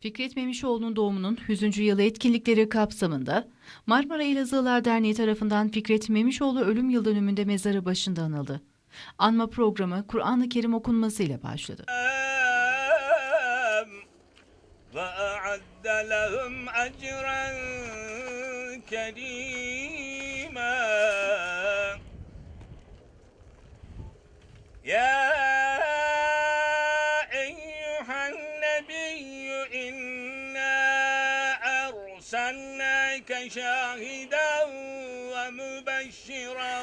Fikret Memişoğlu'nun doğumunun 100. yılı etkinlikleri kapsamında Marmara Elazığlar Derneği tarafından Fikret Memişoğlu ölüm yıl dönümünde mezarı başında anıldı. Anma programı Kur'an-ı Kerim okunmasıyla başladı. Ya أرسلناك شاهدا ومبشرا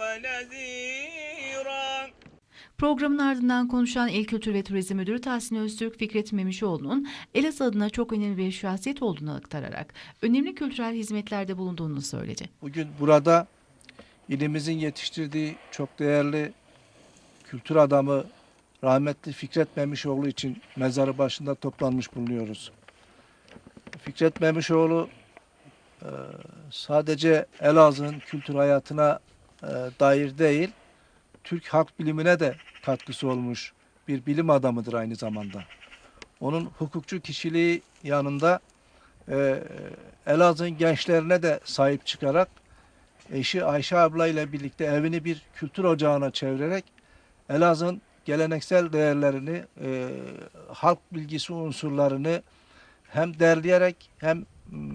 ونذيرا Programın ardından konuşan İl Kültür ve Turizm Müdürü Tahsin Öztürk, Fikret Memişoğlu'nun Elazığ adına çok önemli bir şahsiyet olduğunu aktararak önemli kültürel hizmetlerde bulunduğunu söyledi. Bugün burada ilimizin yetiştirdiği çok değerli kültür adamı rahmetli Fikret Memişoğlu için mezarı başında toplanmış bulunuyoruz. Fikret Memişoğlu e, sadece Elazığ'ın kültür hayatına e, dair değil, Türk halk bilimine de katkısı olmuş bir bilim adamıdır aynı zamanda. Onun hukukçu kişiliği yanında e, Elazığ'ın gençlerine de sahip çıkarak eşi Ayşe abla ile birlikte evini bir kültür ocağına çevirerek Elazığ'ın geleneksel değerlerini, halk bilgisi unsurlarını hem derleyerek hem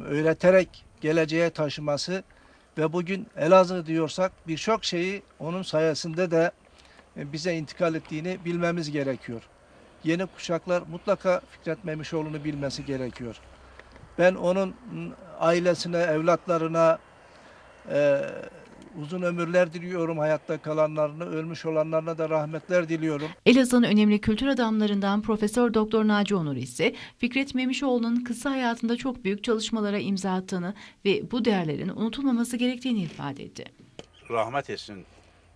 öğreterek geleceğe taşıması ve bugün Elazığ diyorsak birçok şeyi onun sayesinde de e, bize intikal ettiğini bilmemiz gerekiyor. Yeni kuşaklar mutlaka Fikret Memişoğlu'nu bilmesi gerekiyor. Ben onun ailesine, evlatlarına e, uzun ömürler diliyorum hayatta kalanlarını, ölmüş olanlarına da rahmetler diliyorum. Elazığ'ın önemli kültür adamlarından Profesör Doktor Naci Onur ise Fikret Memişoğlu'nun kısa hayatında çok büyük çalışmalara imza attığını ve bu değerlerin unutulmaması gerektiğini ifade etti. rahmet etsin.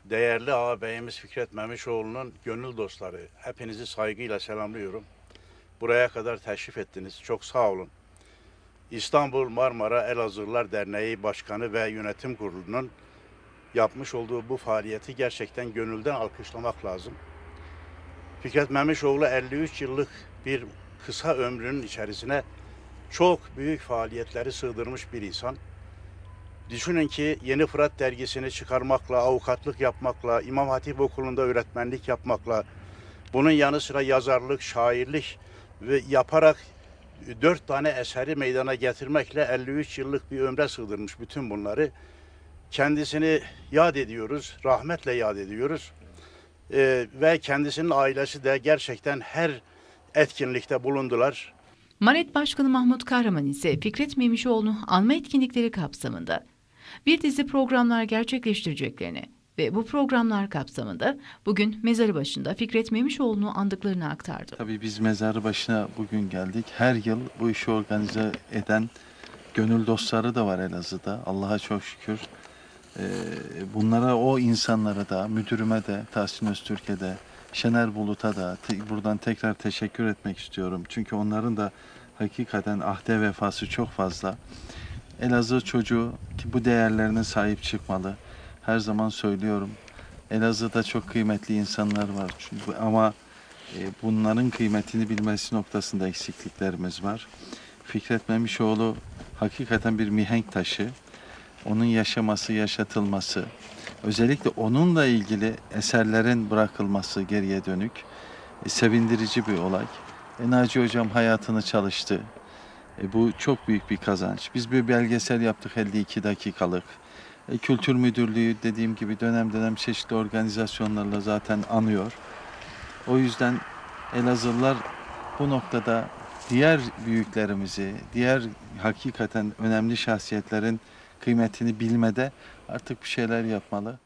Değerli ağabeyimiz Fikret Memişoğlu'nun gönül dostları. Hepinizi saygıyla selamlıyorum. Buraya kadar teşrif ettiniz. Çok sağ olun. İstanbul Marmara Elazığlılar Derneği Başkanı ve Yönetim Kurulu'nun yapmış olduğu bu faaliyeti gerçekten gönülden alkışlamak lazım. Fikret Memişoğlu 53 yıllık bir kısa ömrünün içerisine çok büyük faaliyetleri sığdırmış bir insan. Düşünün ki Yeni Fırat dergisini çıkarmakla, avukatlık yapmakla, İmam Hatip Okulu'nda öğretmenlik yapmakla, bunun yanı sıra yazarlık, şairlik ve yaparak dört tane eseri meydana getirmekle 53 yıllık bir ömre sığdırmış bütün bunları. Kendisini yad ediyoruz, rahmetle yad ediyoruz. Ee, ve kendisinin ailesi de gerçekten her etkinlikte bulundular. Maret Başkanı Mahmut Kahraman ise Fikret Memişoğlu anma etkinlikleri kapsamında bir dizi programlar gerçekleştireceklerini ve bu programlar kapsamında bugün mezarı başında Fikret Memişoğlu'nu andıklarını aktardı. Tabii biz mezarı başına bugün geldik. Her yıl bu işi organize eden gönül dostları da var Elazığ'da. Allah'a çok şükür. Ee, bunlara, o insanlara da, müdürüme de, Tahsin Öztürk'e de, Şener Bulut'a da te- buradan tekrar teşekkür etmek istiyorum. Çünkü onların da hakikaten ahde vefası çok fazla. Elazığ çocuğu ki bu değerlerine sahip çıkmalı. Her zaman söylüyorum. Elazığ'da çok kıymetli insanlar var. Çünkü, ama e, bunların kıymetini bilmesi noktasında eksikliklerimiz var. Fikret Memişoğlu hakikaten bir mihenk taşı. Onun yaşaması, yaşatılması, özellikle onunla ilgili eserlerin bırakılması geriye dönük e, sevindirici bir olay. E, Naci Hocam hayatını çalıştı. E, bu çok büyük bir kazanç. Biz bir belgesel yaptık 52 dakikalık. E, Kültür Müdürlüğü dediğim gibi dönem dönem çeşitli organizasyonlarla zaten anıyor. O yüzden Elazığlılar bu noktada diğer büyüklerimizi, diğer hakikaten önemli şahsiyetlerin kıymetini bilmede artık bir şeyler yapmalı.